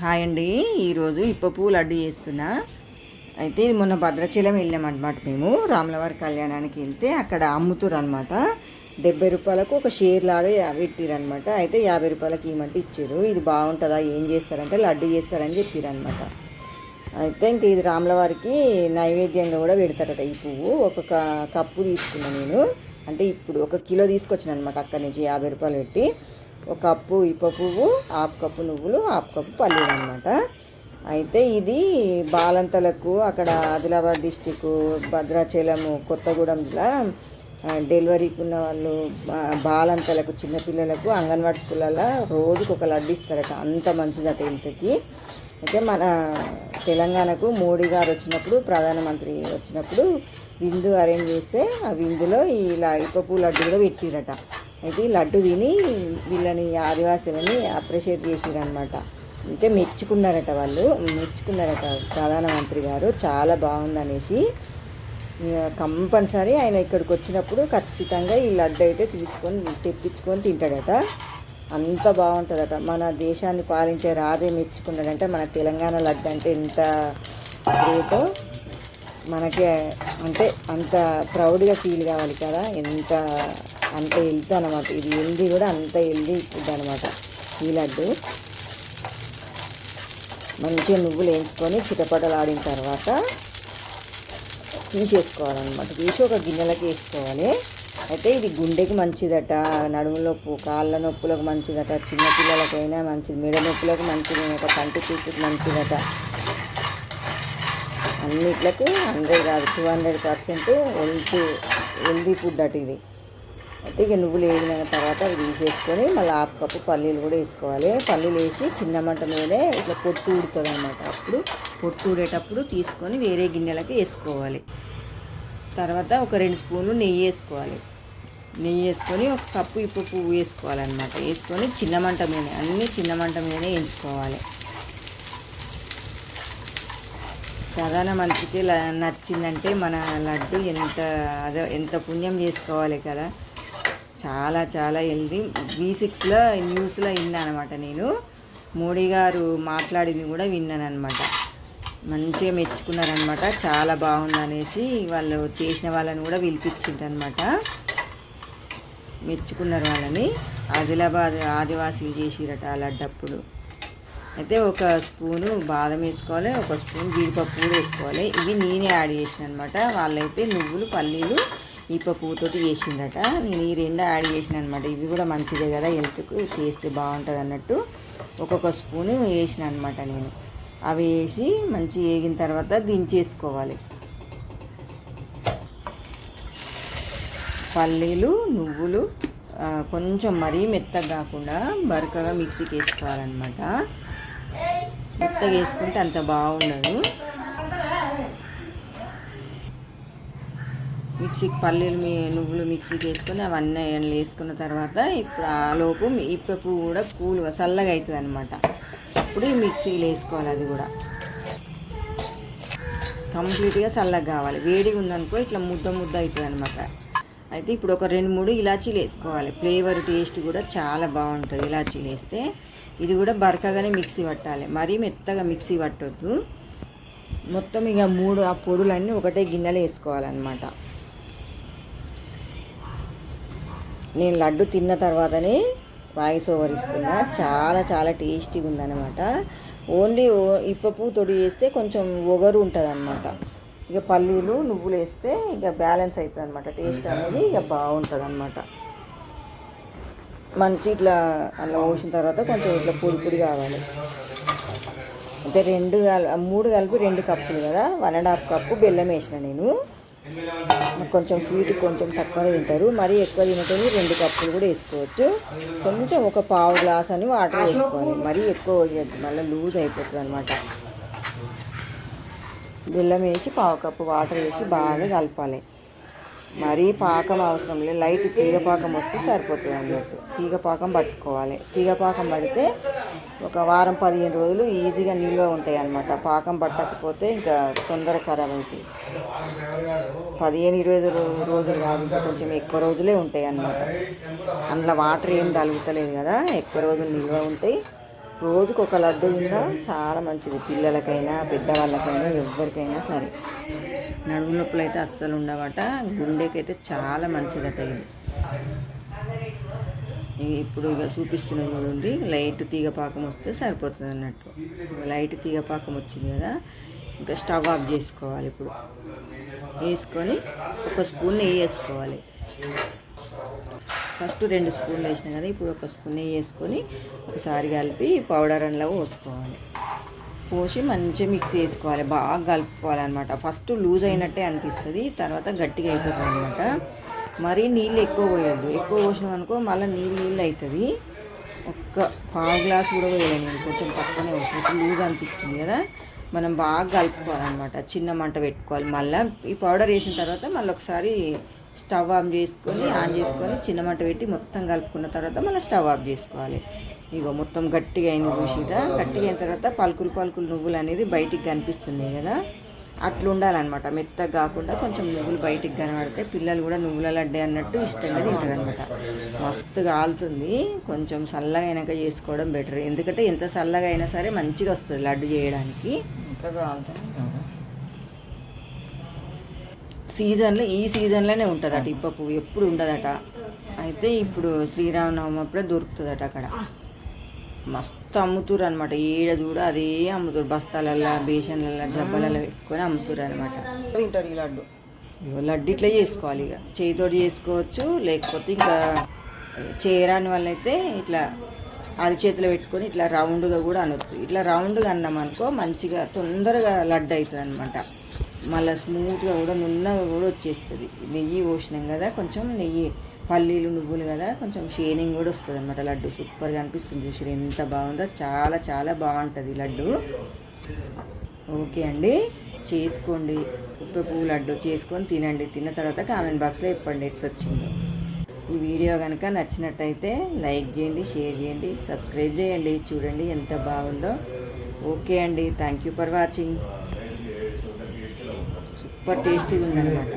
Hi అండి. ఈరోజు ఇప్ప లడ్డు చేస్తున్నా. అయితే ఇది మొన్న భద్రాచలం వెళ్ళామన్నమాట మేము. రాములవారి కళ్యాణానికి వెళ్తే అక్కడ అమ్ముతురు అనమాట డెబ్బై రూపాయలకు ఒక షేర్ లాగా పెట్టిరనమాట అయితే యాభై రూపాయలకి ఇవ్వమంటే ఇచ్చారు. ఇది బాగుంటుందా? ఏం చేస్తారంటే లడ్డు చేస్తారని చెప్పిరనమాట అయితే ఇంక ఇది రాములవారికి నైవేద్యంగా కూడా పెడతారట ఈ పువ్వు. ఒక కప్పు తీసుకున్నా నేను. అంటే ఇప్పుడు ఒక కిలో తీసుకొచ్చిన అనమాట అక్కడి నుంచి యాభై రూపాయలు పెట్టి. ఒక కప్పు ఇప్ప పువ్వు హాఫ్ కప్పు నువ్వులు హాఫ్ కప్పు పల్లీలు అనమాట అయితే ఇది బాలంతలకు అక్కడ ఆదిలాబాద్ డిస్టిక్ భద్రాచలము కొత్తగూడెంలో జిల్లా డెలివరీకి ఉన్న వాళ్ళు బాలంతలకు చిన్నపిల్లలకు అంగన్వాడీ స్కూళ్ళలో రోజుకు ఒక లడ్డు ఇస్తారట. అంత మంచిదట ఇంతకి. అయితే మన తెలంగాణకు మోడీ గారు వచ్చినప్పుడు ప్రధానమంత్రి వచ్చినప్పుడు విందు అరేంజ్ చేస్తే ఆ విందులో ఈ ల- ఇప్పపు లడ్డు కూడా పెట్టిరట అయితే ఈ లడ్డు తిని వీళ్ళని ఆదివాసులని అప్రిషియేట్ చేసిరనమాట అంటే మెచ్చుకున్నారట వాళ్ళు మెచ్చుకున్నారట ప్రధానమంత్రి గారు. చాలా బాగుందనేసి కంపల్సరీ ఆయన ఇక్కడికి వచ్చినప్పుడు ఖచ్చితంగా ఈ లడ్డు అయితే తీసుకొని తెప్పించుకొని తింటాడట. అంత బాగుంటుందట. మన దేశాన్ని పాలించే రాజే మెచ్చుకున్నాడంటే మన తెలంగాణ లడ్డు అంటే ఇంత గ్రేటో మనకి అంటే అంత ప్రౌడ్గా ఫీల్ కావాలి కదా. ఎంత అంత హెల్త్ అనమాట ఇది హెల్దీ కూడా అంత హెల్దీ ఫుడ్ అనమాట ఈ లడ్డు. మంచిగా నువ్వులు వేయించుకొని చిటపటలు ఆడిన తర్వాత తీసేసుకోవాలన్నమాట. తీసి ఒక గిన్నెలకి వేసుకోవాలి. అయితే ఇది గుండెకి మంచిదట నడుము నొప్పు కాళ్ళ నొప్పులకు మంచిదట చిన్నపిల్లలకైనా మంచిది మెడ నొప్పులకు మంచిది ఒక కంటి చూపుకి మంచిదట. అన్నిట్లకి హండ్రెడ్ కాదు two hundred percent health healthy food అటు ఇది. అయితే ఇక నువ్వులు వేగిన తర్వాత అవి తీసేసుకొని మళ్ళీ హాఫ్ కప్పు పల్లీలు కూడా వేసుకోవాలి. పల్లీలు వేసి చిన్న మంట మీదే ఇట్లా పొట్టు ఊడుతుంది అనమాట అప్పుడు పొట్టు ఊడేటప్పుడు తీసుకొని వేరే గిన్నెలకి వేసుకోవాలి. తర్వాత ఒక రెండు స్పూన్లు నెయ్యి వేసుకోవాలి. నెయ్యి వేసుకొని ఒక కప్పు ఇప్పు పువ్వు వేసుకోవాలన్నమాట. వేసుకొని చిన్న మంట మీద అన్నీ చిన్న మంట మీదనే వేయించుకోవాలి ప్రధానమంత్రికి నచ్చిందంటే మన లడ్డు ఎంత అదే ఎంత పుణ్యం చేసుకోవాలి కదా. చాలా చాలా హెల్దీ. వి సిక్స్లో న్యూస్లో విన్నాను అనమాట నేను. మోడీ గారు మాట్లాడింది కూడా విన్నాను అనమాట మంచిగా మెచ్చుకున్నారనమాట చాలా బాగుంది అనేసి వాళ్ళు చేసిన వాళ్ళని కూడా పిలిపించిండ్రనమాట మెచ్చుకున్నారు వాళ్ళని. ఆదిలాబాద్ ఆదివాసీలు చేసిరట అలాంటప్పుడు లడ్డప్పుడు. అయితే ఒక స్పూను బాదం వేసుకోవాలి ఒక స్పూన్ జీడిపప్పు కూడా వేసుకోవాలి. ఇవి నేనే యాడ్ చేసిన అనమాట వాళ్ళైతే నువ్వులు పల్లీలు ఈ పువ్వుతోటి చేసిండట నేను ఈ రెండు యాడ్ చేసిన అనమాట ఇవి కూడా మంచిదే కదా హెల్త్కు చేస్తే బాగుంటుంది అన్నట్టు ఒక్కొక్క స్పూను వేసిన అనమాట నేను. అవి వేసి మంచి వేగిన తర్వాత దించేసుకోవాలి. పల్లీలు నువ్వులు కొంచెం మరీ మెత్తగా కాకుండా బరకగా మిక్సీకి వేసుకోవాలన్నమాట. మెత్తగా వేసుకుంటే అంత బాగుండదు. మిక్సీకి పల్లీలు మీ నువ్వులు మిక్సీకి వేసుకొని అవన్నీ వేసుకున్న తర్వాత ఇప్పుడు ఆ లోపు ఇప్ప పువ్వు కూడా కూల్గా చల్లగా అవుతుంది అనమాట అప్పుడు ఈ మిక్సీలో వేసుకోవాలి అది కూడా. కంప్లీట్గా చల్లగా కావాలి. వేడిగా ఉందనుకో ఇట్లా ముద్ద ముద్ద అవుతుంది అనమాట అయితే ఇప్పుడు ఒక రెండు మూడు ఇలాచీలు వేసుకోవాలి. ఫ్లేవర్ టేస్ట్ కూడా చాలా బాగుంటుంది ఇలాచీలు వేస్తే. ఇది కూడా బరకగానే మిక్సీ పట్టాలి. మరీ మెత్తగా మిక్సీ పట్టొద్దు. మొత్తం ఇక మూడు ఆ పొడులన్నీ ఒకటే గిన్నెలో వేసుకోవాలన్నమాట. నేను లడ్డు తిన్న తర్వాతనే వాయిస్ ఓవర్ ఇస్తున్నా. చాలా చాలా టేస్టీగా ఉందన్నమాట ఓన్లీ ఓ- ఇప్ప తొడి చేస్తే కొంచెం ఒగరు ఉంటుంది ఇక పల్లీలు నువ్వులు వేస్తే ఇక బ్యాలెన్స్ అవుతుంది అనమాట టేస్ట్ అనేది ఇక బాగుంటుంది అనమాట మంచి ఇట్లా అలా పోసిన తర్వాత కొంచెం ఇట్లా పొడి పొడి కావాలి. అంటే రెండు మూడు కలిపి రెండు కప్పులు కదా? వన్ అండ్ హాఫ్ కప్పు బెల్లం వేసిన నేను. కొంచెం స్వీట్ కొంచెం తక్కువ తింటారు. మరీ ఎక్కువ తినటోళ్ళు రెండు కప్పులు కూడా వేసుకోవచ్చు. కొంచెం ఒక పావు గ్లాస్ అని వాటర్ వేసుకోవాలి. మరీ ఎక్కువ మళ్ళీ లూజ్ అయిపోతుంది అనమాట బెల్లం వేసి పావు కప్పు వాటర్ వేసి బాగా కలపాలి. మరీ పాకం అవసరం లేదు. లైట్ తీగ పాకం వస్తే సరిపోతుంది అన్నట్టు. తీగపాకం పట్టుకోవాలి. తీగపాకం పడితే ఒక వారం పదిహేను రోజులు ఈజీగా నిల్వ ఉంటాయి అన్నమాట. పాకం పట్టకపోతే ఇంకా తొందర ఖరాబ్ అవుతాయి పదిహేను ఇరవై రోజులు కాదు ఇంకా కొంచెం ఎక్కువ రోజులే ఉంటాయి అన్నమాట. అందులో వాటర్ ఏం తలుగుతలేదు కదా. ఎక్కువ రోజులు నిల్వ ఉంటాయి రోజుకు ఒక లడ్డు తిన్నా చాలా మంచిది. పిల్లలకైనా పెద్దవాళ్ళకైనా ఎవరికైనా సరే. నడుము నొప్పులు అయితే అస్సలు ఉండవట. గుండెకైతే చాలా మంచిదట ఇది. ఇప్పుడు ఇక చూపిస్తున్న చూడండి. లైట్ తీగ పాకం వస్తే సరిపోతుంది అన్నట్టు. లైట్ తీగ పాకం వచ్చింది కదా. ఇంకా స్టవ్ ఆఫ్ చేసుకోవాలి ఇప్పుడు. వేసుకొని ఒక స్పూన్ నెయ్యి వేసుకోవాలి. ఫస్ట్ రెండు స్పూన్లు వేసిన కదా ఇప్పుడు ఒక స్పూన్ వేసుకొని ఒకసారి కలిపి పౌడర్ అందులో పోసుకోవాలి. పోసి మంచిగా మిక్స్ చేసుకోవాలి. బాగా కలుపుకోవాలన్నమాట. ఫస్ట్ లూజ్ అయినట్టే అనిపిస్తుంది. తర్వాత గట్టిగా అయిపోతుంది అనమాట మరీ నీళ్ళు ఎక్కువ పోయొద్దు. ఎక్కువ పోసినాం అనుకో మళ్ళీ నీళ్ళు నీళ్ళు అవుతుంది ఒక్క పావు గ్లాస్ కూడా పోయలేదు నేను. కొంచెం తక్కువనే పోసిన. ఇప్పుడు లూజ్ అనిపిస్తుంది కదా. మనం బాగా కలుపుకోవాలన్నమాట. చిన్న మంట పెట్టుకోవాలి మళ్ళీ. ఈ పౌడర్ వేసిన తర్వాత మళ్ళీ ఒకసారి స్టవ్ ఆన్ చేసుకొని ఆన్ చేసుకొని చిన్న మంట పెట్టి మొత్తం కలుపుకున్న తర్వాత మళ్ళీ స్టవ్ ఆఫ్ చేసుకోవాలి. ఇగో మొత్తం గట్టిగా అయింది చూసిరా గట్టిగా అయిన తర్వాత పలుకులు పలుకులు నువ్వులు అనేది బయటికి కనిపిస్తున్నాయి కదా? అట్లా ఉండాలన్నమాట. మెత్తగా కాకుండా కొంచెం నువ్వులు బయటికి కనబడితే పిల్లలు కూడా నువ్వుల లడ్డే అన్నట్టు ఇష్టంగా తింటారు అనమాట మస్తు కాలుతుంది కొంచెం చల్లగా అయినాక చేసుకోవడం బెటర్. ఎందుకంటే ఎంత చల్లగా అయినా సరే మంచిగా వస్తుంది లడ్డు చేయడానికి. ఇంకా ఆలుతుంది సీజన్లో ఈ సీజన్లోనే ఉంటుందట ఇప్ప పువ్వు ఎప్పుడు ఉండదట. అయితే ఇప్పుడు శ్రీరామనవమి అప్పుడే దొరుకుతుందట అక్కడ. మస్తు అమ్ముతురు అనమాట ఏడ చూడ అదే అమ్ముతురు. బస్తాలల్లో బేషన్లల్లో జబ్బలలో పెట్టుకొని అమ్ముతురు అనమాట తింటారు ఈ లడ్డు. లడ్డు ఇట్లా చేసుకోవాలి ఇక చేతితోటి చేసుకోవచ్చు లేకపోతే ఇంకా చేయరాని వాళ్ళైతే ఇట్లా అది చేతిలో పెట్టుకొని ఇట్లా రౌండ్గా కూడా అనొచ్చు. ఇట్లా రౌండ్గా అన్నాం అనుకో మంచిగా తొందరగా లడ్డు అవుతుంది అనమాట మళ్ళీ స్మూత్గా కూడా నున్నగా కూడా వచ్చేస్తుంది. నెయ్యి పోసినాం కదా కొంచెం నెయ్యి పల్లీలు నువ్వులు కదా కొంచెం షేనింగ్ కూడా వస్తుంది అనమాట లడ్డు. సూపర్గా అనిపిస్తుంది చూసి ఎంత బాగుందో చాలా చాలా బాగుంటుంది లడ్డు. ఓకే అండి. చేసుకోండి. ఉప్పు పువ్వు లడ్డు చేసుకొని తినండి. తిన్న తర్వాత కామెంట్ బాక్స్లో చెప్పండి ఎట్లా వచ్చిందో. ఈ వీడియో కనుక నచ్చినట్టయితే లైక్ చేయండి షేర్ చేయండి సబ్స్క్రైబ్ చేయండి. చూడండి ఎంత బాగుందో. ఓకే అండి. Thank you for watching. Super టేస్టీగా ఉందన్నమాట.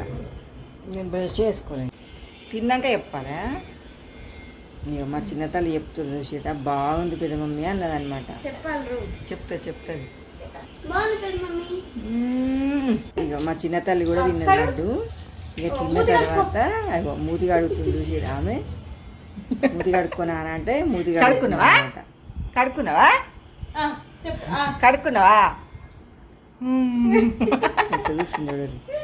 నేను బ్రష్ చేసుకోలేను తిన్నాక చెప్పాలా? ఇక మా చిన్న తల్లి చెప్తుంది సీత బాగుంది పెద్ద మమ్మీ అన్నదన్నమాట. చెప్పాలి రోజు చెప్తా చెప్తుంది. ఇక మా చిన్న తల్లి కూడా తిన్నట్టు ఇక తిన్న తర్వాత అయ్యో మూతి కడుగుతుంది చూసి ఆమె. మూతి కడుక్కున్నా అంటే మూతి కడుక్కున్నావా? కడుక్కున్నావా? Mm. Entonces, señor Eric.